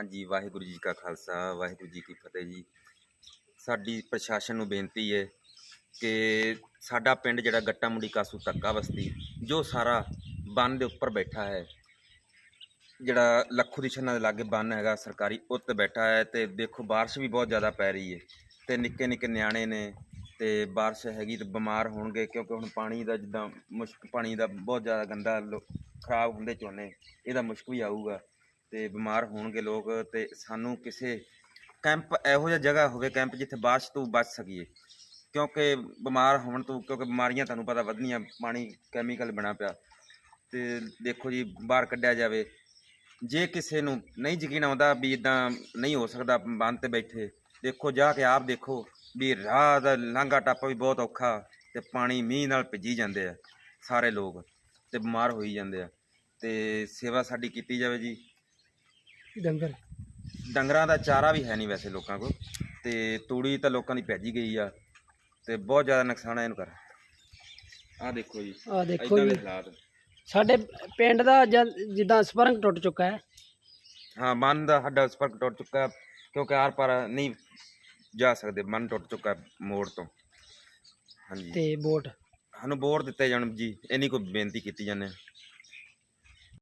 ਹਾਂਜੀ, ਵਾਹਿਗੁਰੂ ਜੀ ਕਾ ਖਾਲਸਾ, ਵਾਹਿਗੁਰੂ ਜੀ ਕੀ ਫਤਿਹ ਜੀ। ਸਾਡੀ ਪ੍ਰਸ਼ਾਸਨ ਨੂੰ ਬੇਨਤੀ ਹੈ ਕਿ ਸਾਡਾ ਪਿੰਡ ਜਿਹੜਾ ਗੱਟਾ ਮੁੰਡੀ ਕਾਸੂ ਤੱਕਾ ਬਸਤੀ, ਜੋ ਸਾਰਾ ਬੰਨ ਦੇ ਉੱਪਰ ਬੈਠਾ ਹੈ, ਜਿਹੜਾ ਲੱਖੂ ਦੀ ਛੰਨਾ ਦੇ ਲਾਗੇ ਬੰਨ ਹੈਗਾ, ਸਰਕਾਰੀ ਉੱਤੇ ਬੈਠਾ ਹੈ ਤੇ ਦੇਖੋ ਬਾਰਿਸ਼ ਵੀ ਬਹੁਤ ਜ਼ਿਆਦਾ ਪੈ ਰਹੀ ਹੈ ਤੇ ਨਿੱਕੇ ਨਿੱਕੇ ਨਿਆਣੇ ਨੇ ਤੇ ਬਾਰਿਸ਼ ਹੈਗੀ ਤੇ ਬਿਮਾਰ ਹੋਣਗੇ ਕਿਉਂਕਿ ਹੁਣ ਪਾਣੀ ਦਾ ਜਿੱਦਾਂ ਮੁਸ਼ਕ, ਪਾਣੀ ਦਾ ਬਹੁਤ ਜ਼ਿਆਦਾ ਗੰਦਾ ਲੋ- ਖਰਾਬ ਹੁੰਦੇ ਝੋਨੇ, ਇਹਦਾ ਮੁਸ਼ਕ ਵੀ ਆਊਗਾ। ਤੇ ਬਿਮਾਰ ਹੋਣਗੇ ਲੋਕ ਤੇ ਸਾਨੂੰ ਕਿਸੇ ਕੈਂਪ ਇਹੋ ਜਿਹਾ ਜਗ੍ਹਾ ਹੋਵੇ ਕੈਂਪ ਜਿੱਥੇ ਬਾਰਿਸ਼ ਤੋਂ ਬਚ ਸਕੀਏ। ਕਿਉਂਕਿ ਬਿਮਾਰ ਹੋਣ ਤੋਂ ਕਿਉਂਕਿ ਬਿਮਾਰੀਆਂ ਤੁਹਾਨੂੰ ਪਤਾ ਵਧਣੀਆਂ, ਪਾਣੀ ਕੈਮੀਕਲ ਬਣਾ ਪਿਆ। ਤੇ ਦੇਖੋ ਜੀ, ਬਾਹਰ ਕੱਢਿਆ ਜਾਵੇ। ਜੇ ਕਿਸੇ ਨੂੰ ਨਹੀਂ ਯਕੀਨ ਆਉਂਦਾ ਵੀ ਇਦਾਂ ਨਹੀਂ ਹੋ ਸਕਦਾ ਬੰਦ ਤੇ ਬੈਠੇ। ਦੇਖੋ, ਜਾ ਕੇ ਆਪ ਦੇਖੋ ਵੀ ਰਾਹ ਦਾ ਲਾਂਘਾ ਟੱਪ ਵੀ ਬਹੁਤ ਔਖਾ ਤੇ ਪਾਣੀ ਮੀਂਹ ਨਾਲ ਭਿੱਜੀ ਜਾਂਦੇ ਆ, ਸਾਰੇ ਲੋਕ ਤੇ ਬਿਮਾਰ ਹੋਈ ਜਾਂਦੇ ਆ। ਤੇ ਸੇਵਾ ਸਾਡੀ ਕੀਤੀ ਜਾਵੇ ਜੀ। ਡੰਗਰ? ਡੰਗਰਾਂ ਦਾ ਚਾਰਾ ਵੀ ਹੈ ਨਹੀਂ ਵੈਸੇ ਲੋਕਾਂ ਕੋਲ ਤੇ ਤੂੜੀ ਤਾਂ ਲੋਕਾਂ ਦੀ ਭੱਜੀ ਗਈ ਆ ਤੇ ਬਹੁਤ ਜ਼ਿਆਦਾ ਨੁਕਸਾਨ ਆ ਇਹਨੂੰ ਕਰ। ਆਹ ਦੇਖੋ ਜੀ ਆ ਦੇਖੋ ਦੇ ਜੀ। ਹਾਲਾਤ। ਸਾਡੇ ਪਿੰਡ ਦਾ ਜਦ- ਜਿੱਦਾਂ ਸਪਰੰਗ ਟੁੱਟ ਚੁੱਕਾ ਹੈ। ਹਾਂ ਮਨ ਦਾ ਸਾਡਾ ਸੰਪਰਕ ਟੁੱਟ ਚੁੱਕਾ ਕਿਉਂਕਿ ਆਰ ਪਾਰ ਨਹੀਂ ਜਾ ਸਕਦੇ ਮਨ ਟੁੱਟ ਚੁੱਕਾ ਮੋੜ ਤੋਂ। ਹਾਂਜੀ। ਤੇ ਬੋਟ ਸਾਨੂੰ ਬੋਰ ਦਿੱਤੇ ਜਾਣ ਜੀ ਇੰਨੀ ਕੋਈ ਬੇਨਤੀ ਕੀਤੀ ਜਾਂਦੇ ਹਾਂ।